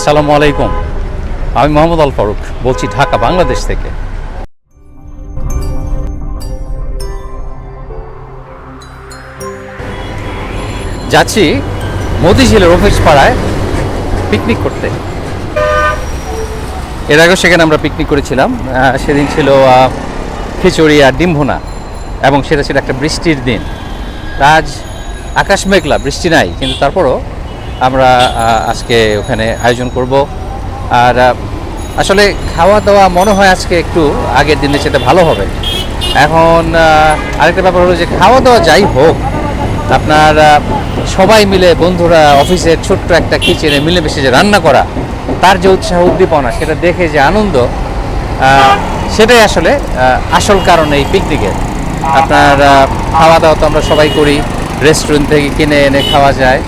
আসসালামু আলাইকুম। আমি মোহাম্মদ আল ফারুক, বলছি ঢাকা, বাংলাদেশ থেকে। যাচ্ছি মতিঝিলের অফিস পাড়ায় পিকনিক করতে। এর আগেও সেখানে আমরা পিকনিক করেছিলাম। সেদিন ছিল খিচুড়ি আর ডিম ভুনা, এবং সেটা ছিল একটা বৃষ্টির দিন। আজ আকাশ মেঘলা, বৃষ্টি নাই, কিন্তু তারপরও আমরা আজকে ওখানে আয়োজন করব। আর আসলে খাওয়া দাওয়া মনে হয় আজকে একটু আগের দিনের চেয়ে ভালো হবে। এখন আরেকটা ব্যাপার হলো যে খাওয়া দাওয়া যাই হোক, আপনার সবাই মিলে বন্ধুরা অফিসের ছোট্ট একটা কিচেনে মিলেমিশে যে রান্না করা, তার যে উৎসাহ উদ্দীপনা, সেটা দেখে যে আনন্দ সেটাই আসলে আসল কারণ এই পিকনিকের আপনার খাওয়া দাওয়া তো আমরা সবাই করি, রেস্টুরেন্ট থেকে কিনে এনে খাওয়া যায়।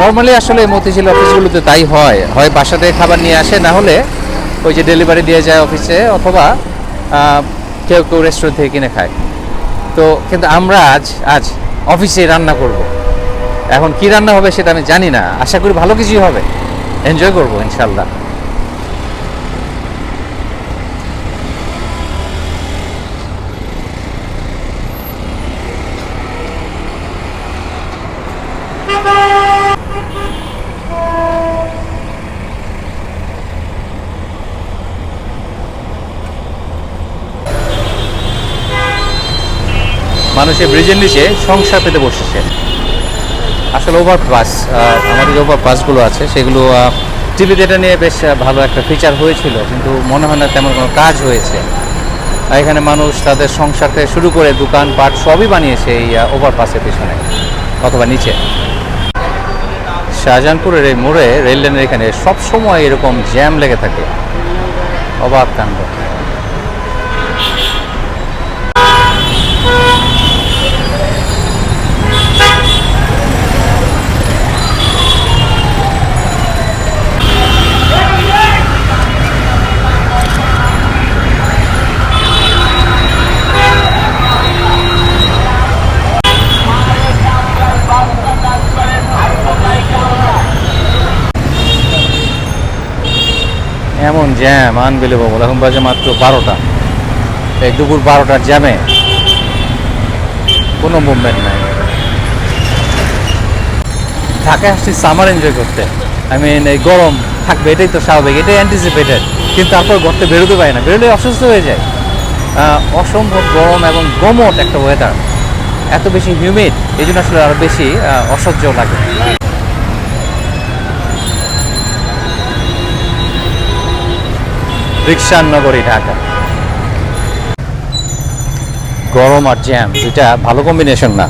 নর্মালি আসলে মতিঝিল অফিসগুলোতে তাই হয়। হয় বাসা থেকে খাবার নিয়ে আসে, না হলে ওই যে ডেলিভারি দিয়ে যায় অফিসে অথবা কেউ কেউ রেস্টুরেন্ট থেকে কিনে খায়। তো কিন্তু আমরা আজ আজ অফিসে রান্না করব। এখন কি রান্না হবে সেটা আমি জানি না। আশা করি ভালো কিছুই হবে। এনজয় করব ইনশাল্লাহ মানুষের ব্রিজের নিচে সংসার পেতে বসেছে। আসলে ওভার পাস আমাদের যে ওভার পাসগুলো আছে, সেগুলো টিভিতে এটা নিয়ে বেশ ভালো একটা ফিচার হয়েছিল, কিন্তু মনে হয় না তেমন কোনো কাজ হয়েছে। এখানে মানুষ তাদের সংসার থেকে শুরু করে দোকান, পাট সবই বানিয়েছে এই ওভার পাসের পিছনে, অথবা নিচে। শাহজাহানপুরের এই মোড়ে রেল লাইনের এখানে সব সময় এরকম জ্যাম লেগে থাকে। অবাক কাণ্ড। জ্যাম আনবিলিভেবল এখন বাজে মাত্র বারোটা। এই দুপুর বারোটার জ্যামে কোনো মুভমেন্ট নাই। ঢাকায় আসছি সামার এনজয় করতে। আই মিন এই গরম থাকবে, এটাই তো স্বাভাবিক, এটাই অ্যান্টিসিপেটেড কিন্তু তারপর ঘরতে বেরোতে পারি না, বেরোলে অসুস্থ হয়ে যায়। অসম্ভব গরম এবং গমট একটা ওয়েদার এত বেশি হিউমিড এই জন্য আসলে আরও বেশি অসহ্য লাগে। রিক্সার নগরী ঢাকা। গরম আর জ্যাম এটা ভালো কম্বিনেশন না।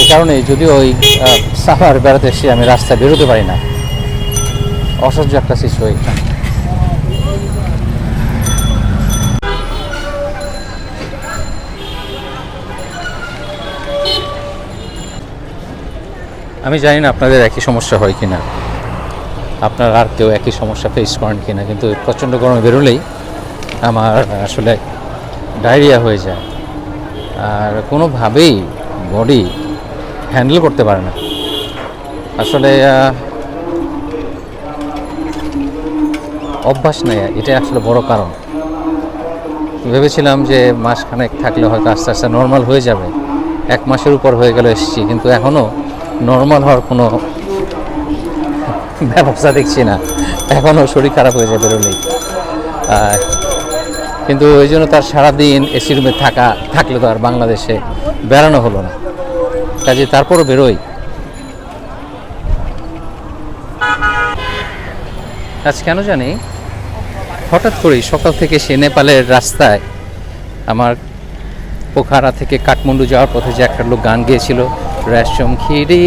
এই কারণে যদিও ওই সাফার বেড়াতে এসে আমি রাস্তায় বেরোতে পারি না। অসহ্য একটা সিচুয়েশন আমি জানি না আপনাদের একই সমস্যা হয় কিনা। আপনার আর কেউ একই সমস্যা ফেস করেন কিনা, কিন্তু প্রচণ্ড গরমে বেরোলেই আমার আসলে ডায়রিয়া হয়ে যায়। আর কোনোভাবেই বডি হ্যান্ডেল করতে পারে না। আসলে অভ্যাস নেই, এটাই আসলে বড় কারণ। ভেবেছিলাম যে মাসখানেক থাকলে হয়তো আস্তে আস্তে নর্মাল হয়ে যাবে। এক মাসের উপর হয়ে গেল এসেছি, কিন্তু এখনও নর্মাল হওয়ার কোনো ব্যবস্থা দেখছি না। এখনও শরীর খারাপ হয়ে যায় বেরোলেই। কিন্তু ওই জন্য তার সারাদিন এসি রুমে থাকা, থাকলে তো আর বাংলাদেশে বেড়ানো হলো না। কাজে তারপরও বেরোই। আজ কেন জানি হঠাৎ করেই সকাল থেকে সে নেপালের রাস্তায় আমার পোখারা থেকে কাঠমান্ডু যাওয়ার পথে যে একটা লোক গান গেয়েছিল, রেশম খিরি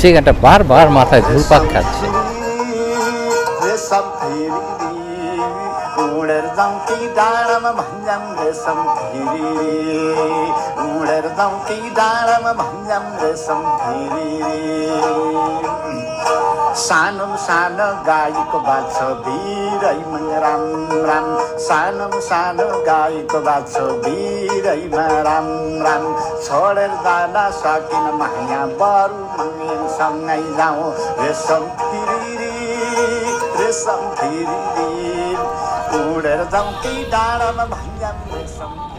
সেই গানটা বারবার মাথায় ঘুরপাক খাচ্ছে। रेशम फिरी उडेर जाउँ ती डाँडामा भन्जाम रेशम फिरी उडेर जाउँ ती डाँडामा भन्जाम फिरी सानो सानो गाईको बाछो भिरैमा राम राम सानो सानो गाईको बाछो भिरैमा राम राम छोडेर जान सकिन माया बरु सँगै जाउँ रेशम फिरिरी रेशम फिरिरी 우레라 장기 다라마 만장대 성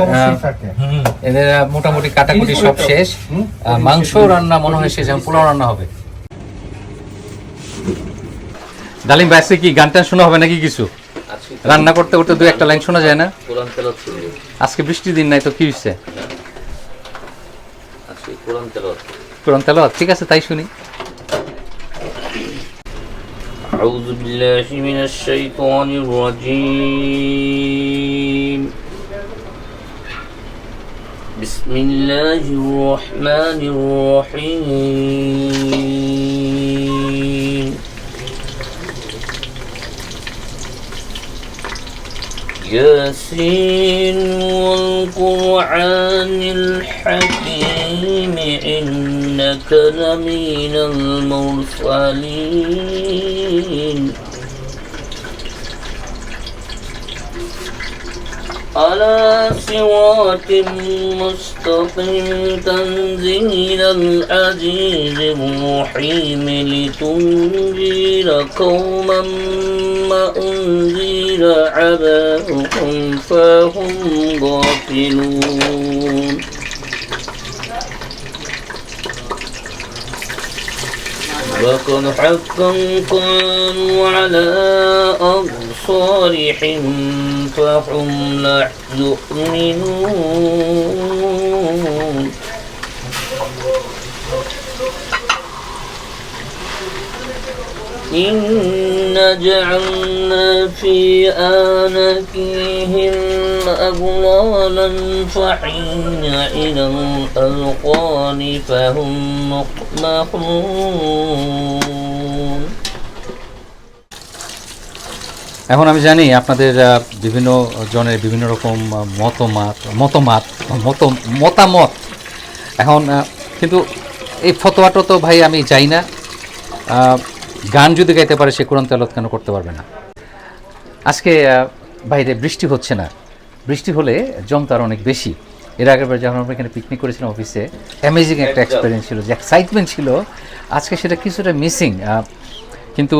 অবশ্যই আহ, থাকে এদের আহ, মোটামুটি কাটাকুটি সব শেষ আহ, মাংস রান্না মনে হয় শেষ এখন পোলাও রান্না হবে ডালিম ব্যাসে কি গান টান শোনা হবে নাকি কিছু রান্না করতে করতে দু একটা লাইন শোনা যায় না কোরআন তেলাওয়াত ছিল আজকে বৃষ্টির দিন নাই তো কি হচ্ছে আজকে কোরআন তেলাওয়াত কোরআন তেলাওয়াত ঠিক আছে তাই শুনি أعوذ بالله من الشيطان الرجيم بسم الله الرحمن الرحيم ياسين والقرآن الحكيم إنك لمن المرسلين على صراط مستقيم تنزيل العزيز الرحيم لتنذر قوما ما أنذر عباهم فهم غافلون. وقد حقا كانوا على أبصارهم فهم يؤمنون إنا جعلنا في آنكهم أغلالا فحين إلى الأذقان فهم مقمحون. এখন আমি জানি আপনাদের বিভিন্ন জনের বিভিন্ন রকম মতামত মতামত মত মতামত। এখন কিন্তু এই ফতোয়াটা তো ভাই আমি চাই না। গান যদি গাইতে পারে সে কোরআন তেলত কেন করতে পারবে না? আজকে বাইরে বৃষ্টি হচ্ছে না। বৃষ্টি হলে জম তার অনেক বেশি। এর আগের বার যখন আমরা এখানে পিকনিক করেছিলাম অফিসে অ্যামেজিং একটা এক্সপিরিয়েন্স ছিল যে এক্সাইটমেন্ট ছিল। আজকে সেটা কিছুটা মিসিং কিন্তু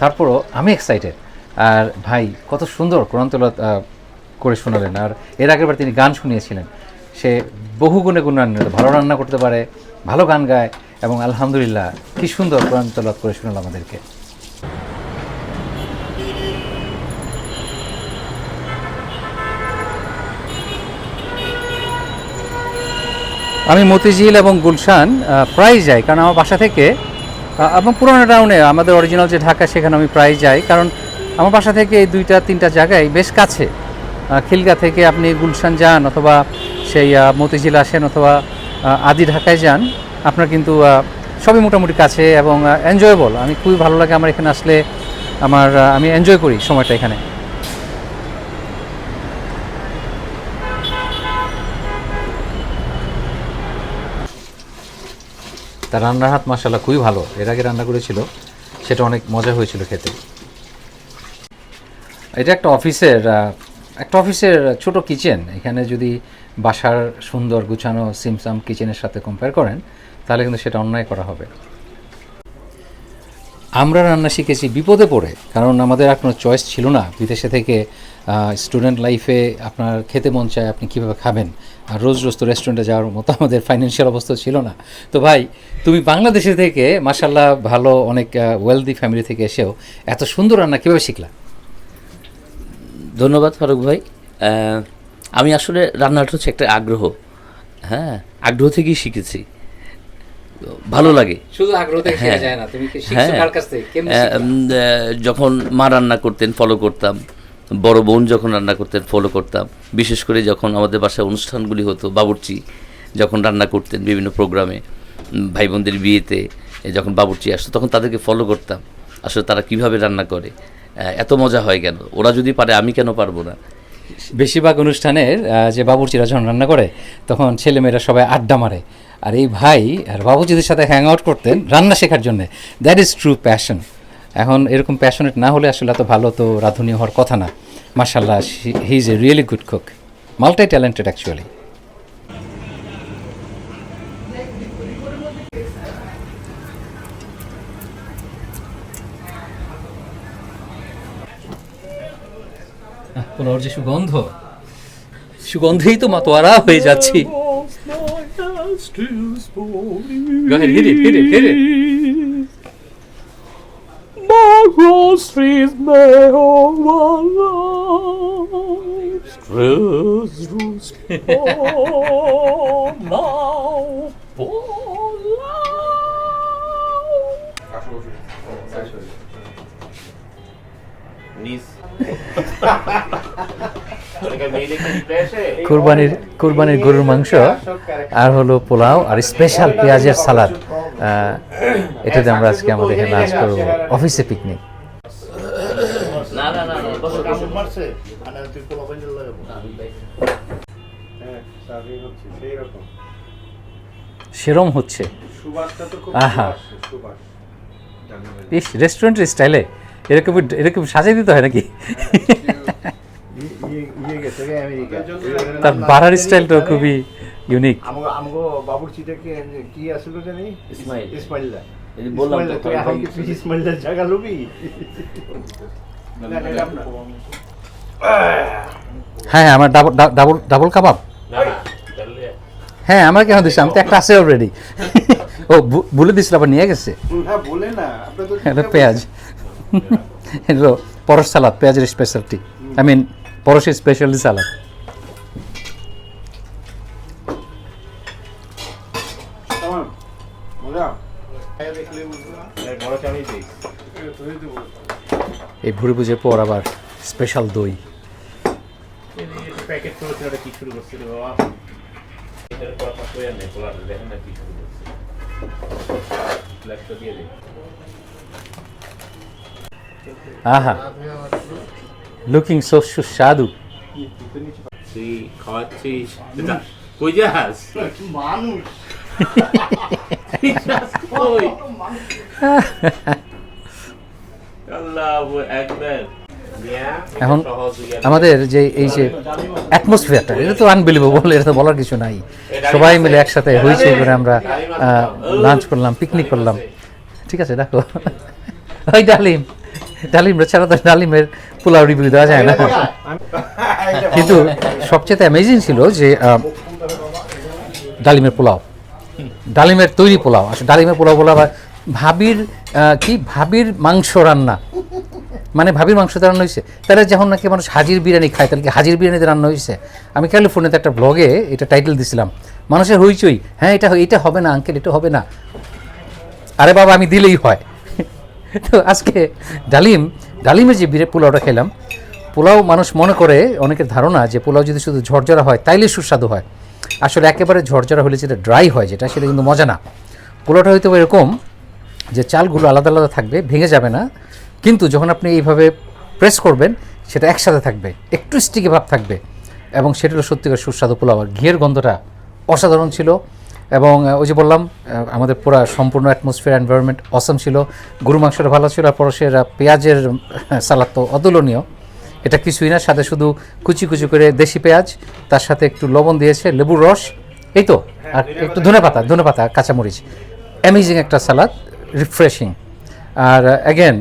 তারপরও আমি এক্সাইটেড আর ভাই, কত সুন্দর কোরআন আহ, করে শোনালেন। আর এর আগের বার তিনি গান শুনিয়েছিলেন। সে বহু গুণে গুণান্বিত, ভালো রান্না করতে পারে, ভালো গান গায় এবং আলহামদুলিল্লাহ কি সুন্দর কোরআন তেলাওয়াত করে শোনাল আমাদেরকে। আমি মতিঝিল এবং গুলশান প্রায় যাই। কারণ আমার বাসা থেকে এবং পুরোনো টাউনে আমাদের অরিজিনাল যে ঢাকা, সেখানে আমি প্রায় যাই। কারণ আমার বাসা থেকে এই দুইটা, তিনটা জায়গায় বেশ কাছে। খিলগা থেকে আপনি গুলশান যান অথবা সেই মতিঝিল আসেন অথবা আদি ঢাকায় যান, আপনার কিন্তু সবই মোটামুটি কাছে এবং এনজয়েবল আমি খুবই ভালো লাগে আমার এখানে আসলে আমার আমি এনজয় করি সময়টা এখানে। তার রান্নার হাত মাসাল্লাহ খুবই ভালো। এর আগে রান্না করেছিল, সেটা অনেক মজা হয়েছিল খেতে। এটা একটা অফিসের একটা অফিসের ছোট কিচেন এখানে যদি বাসার সুন্দর গুছানো সিমসাম কিচেনের সাথে কম্পেয়ার করেন, তাহলে কিন্তু সেটা অন্যায় করা হবে। আমরা রান্না শিখেছি বিপদে পড়ে, কারণ আমাদের আর কোনো চয়েস ছিল না। বিদেশে থেকে স্টুডেন্ট লাইফে আপনার খেতে মন চায় আপনি কীভাবে খাবেন। আর রোজ রোজ তো রেস্টুরেন্টে যাওয়ার মতো আমাদের ফাইন্যান্সিয়াল অবস্থা ছিল না। তো ভাই, তুমি বাংলাদেশে থেকে মাসাল্লাহ ভালো, অনেক ওয়েলদি ফ্যামিলি থেকে এসেও এত সুন্দর রান্না কীভাবে শিখলা? ধন্যবাদ ফারুক ভাই। আমি আসলে রান্নাটা হচ্ছে একটা আগ্রহ। হ্যাঁ আগ্রহ থেকেই শিখেছি। ভালো লাগে। শুধু আগ্রহ থেকে শেখা হ্যাঁ। যায় না তুমি কি শিখছো হ্যাঁ। কার কাছ থেকে? যখন মা রান্না করতেন ফলো করতাম। বড় বোন যখন রান্না করতেন ফলো করতাম। বিশেষ করে যখন আমাদের বাসায় অনুষ্ঠানগুলি হতো বাবুর্চি যখন রান্না করতেন বিভিন্ন প্রোগ্রামে ভাই বোনদের বিয়েতে যখন বাবুর্চি আসতো তখন তাদেরকে ফলো করতাম। আসলে তারা কীভাবে রান্না করে? এত মজা হয় কেন? ওরা যদি পারে, আমি কেন পারব না? বেশিরভাগ অনুষ্ঠানের যে বাবুর্চিরা যখন রান্না করে, তখন ছেলেমেয়েরা সবাই আড্ডা মারে। আর এই ভাই আর বাবুর্চিদের সাথে হ্যাং আউট করতেন রান্না শেখার জন্য। দ্যাট ইজ ট্রু প্যাশন এখন এরকম প্যাশনেট না হলে আসলে এত ভালো তো রাঁধুনি হওয়ার কথা না। মার্শাল্লাহ he is a really good cook multi talented actually পোলাওর যে সুগন্ধ সুগন্ধেই তো মাতোয়ারা হয়ে যাচ্ছি Go ahead, hit it, hit it, hit it. কুরবানির কুরবানির গরুর মাংস আর হলো পোলাও আর স্পেশাল পেঁয়াজের সালাদ। এটাতে আমরা আজকে আমাদের এখানে লাঞ্চ করব। অফিসে পিকনিক হ্যাঁ সেরম হচ্ছে। আহা। রেস্টুরেন্টের স্টাইলে এরকম এরকম সাজিয়ে দিতে হয় নাকি? ইয়ে ইয়ে গেছে রে আমেরিকা। তার বাড়ার স্টাইলটাও খুবই ইউনিক আমগো আমগো বাবুর্চিটাকে কি আসলো জানি? ইসমাইল। ইসমাইলদা। বললাম তো, ইসমাইলদা, তুই ভাই, এখন কি তুই জায়গা লবি হ্যাঁ হ্যাঁ আমার ডাবল ডাবল ডাবল কাবাব। হ্যাঁ আমার কেন দিচ্ছে আমি তো একটা আছে অলরেডি ও বলে দিছিল আবার নিয়ে গেছে? না বলে না। আপনি তো পেঁয়াজ। পরশ সালাদ পেঁয়াজের স্পেশালিটি আই মিন পরশের স্পেশালিটি সালাদ. এই ভুড়ি পুজোর পর আবার স্পেশাল দই। প্যাকেট মানুষ কই আল্লাহু আকবার এখন আমাদের যে এই যে অ্যাটমসফিয়ারটা এটা তো আনবিলিভেবল এটা তো বলার কিছু নাই। সবাই মিলে একসাথে হয়েছে করে আমরা লাঞ্চ করলাম পিকনিক করলাম। ঠিক আছে দেখো ওই ডালিম। ডালিম ছাড়া তো ডালিমের পোলাও রিভিউ দেওয়া যায় না। কিন্তু সবচেয়ে অ্যামেজিং ছিল যে ডালিমের পোলাও। ডালিমের তৈরি পোলাও। আসলে ডালিমের পোলাও বলা হয় ভাবির কি? ভাবির মাংস রান্না। মানে ভাবির মাংস রান্না হয়েছে তাহলে যখন নাকি মানুষ হাজির বিরিয়ানি খায় তাহলে কি হাজির বিরিয়ানিতে রান্না হয়েছে আমি ক্যালিফোর্নিয়াতে একটা ব্লগে এটা টাইটেল দিছিলাম। মানুষের হইচই হ্যাঁ এটা এটা হবে না আঙ্কেল এটা হবে না। আরে বাবা আমি দিলেই হয়। তো আজকে ডালিম, ডালিমের যে বিরে পোলাওটা খেলাম, পোলাও মানুষ মনে করে, অনেকের ধারণা যে পোলাও যদি শুধু ঝরঝরা হয়, তাইলে সুস্বাদু হয়। আসলে একেবারে ঝরঝরা হলে যেটা ড্রাই হয় যেটা, সেটা কিন্তু মজা না। পোলাওটা হয়তো এরকম যে চালগুলো আলাদা আলাদা থাকবে, ভেঙে যাবে না, কিন্তু যখন আপনি এইভাবে প্রেস করবেন, সেটা একসাথে থাকবে, একটু স্টিকি ভাব থাকবে। এবং সেটা হলো সত্যিকার সুস্বাদু পোলাও। আর ঘিয়ের গন্ধটা অসাধারণ ছিল। এবং ওই যে বললাম আমাদের পুরো সম্পূর্ণ অ্যাটমসফিয়ার এনভায়রনমেন্ট অসম ছিল। গরু মাংসটা ভালো ছিল আর পরশের পেঁয়াজের সালাদ তো অতুলনীয়। এটা কিছুই না সাথে শুধু কুচি কুচি করে দেশি পেঁয়াজ তার সাথে একটু লবণ দিয়েছে লেবুর রস। এই তো আর একটু ধনে পাতা ধনে পাতা কাঁচামরিচ। অ্যামেজিং একটা সালাদ রিফ্রেশিং আর অ্যাগেন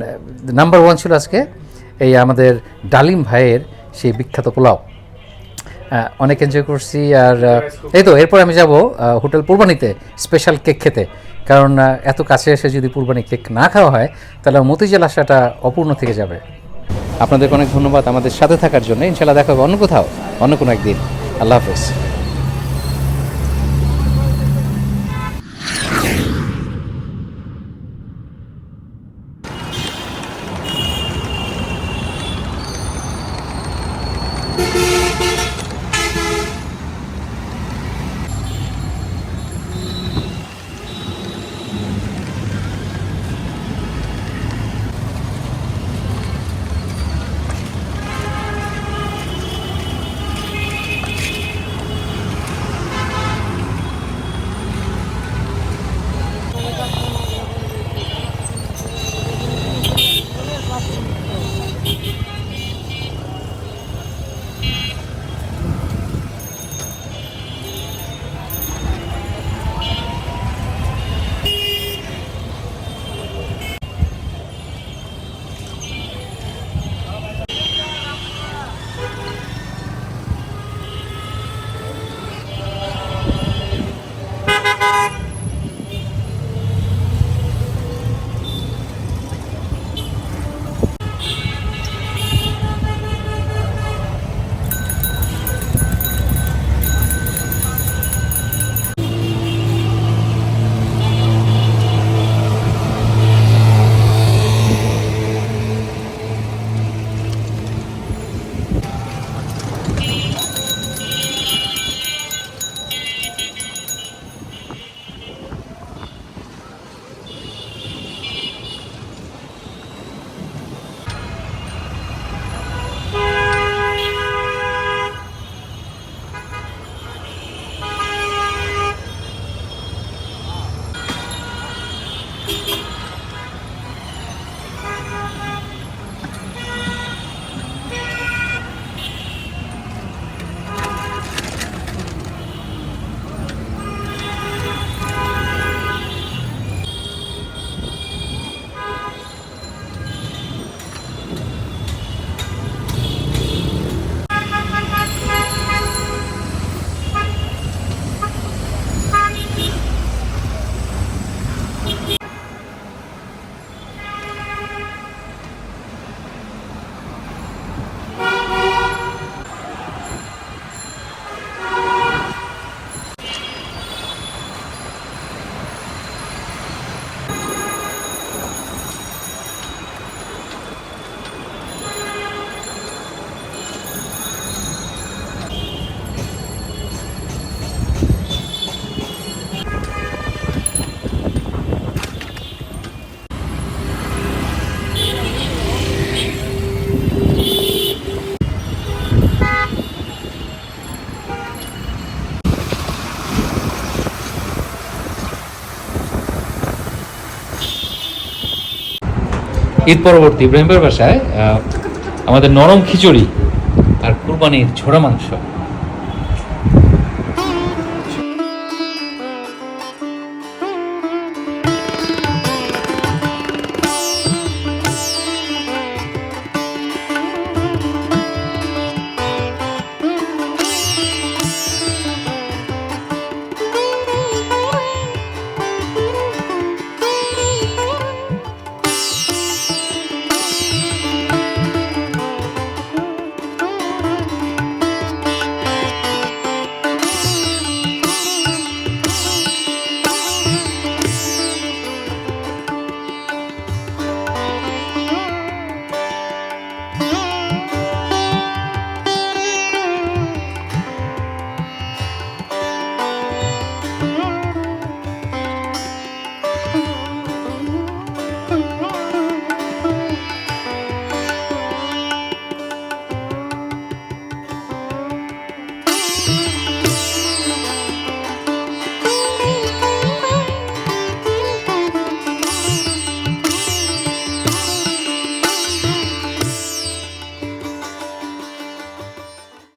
নাম্বার ওয়ান ছিল আজকে এই আমাদের ডালিম ভাইয়ের সেই বিখ্যাত পোলাও। অনেক এনজয় করছি আর এই তো, এরপর আমি যাব হোটেল পূর্বানিতে স্পেশাল কেক খেতে। কারণ এত কাছে এসে যদি পূর্বানি কেক না খাওয়া হয়, তাহলে মতিঝিল আসাটা অপূর্ণ থেকে যাবে। আপনাদেরকে অনেক ধন্যবাদ আমাদের সাথে থাকার জন্য। ইনশাল্লাহ দেখা হবে অন্য কোথাও, অন্য কোনো একদিন। আল্লাহ হাফেজ। ঈদ পরবর্তী ইব্রাহিমের বাসায় আমাদের নরম খিচুড়ি আর কুরবানির ঝোড়া মাংস।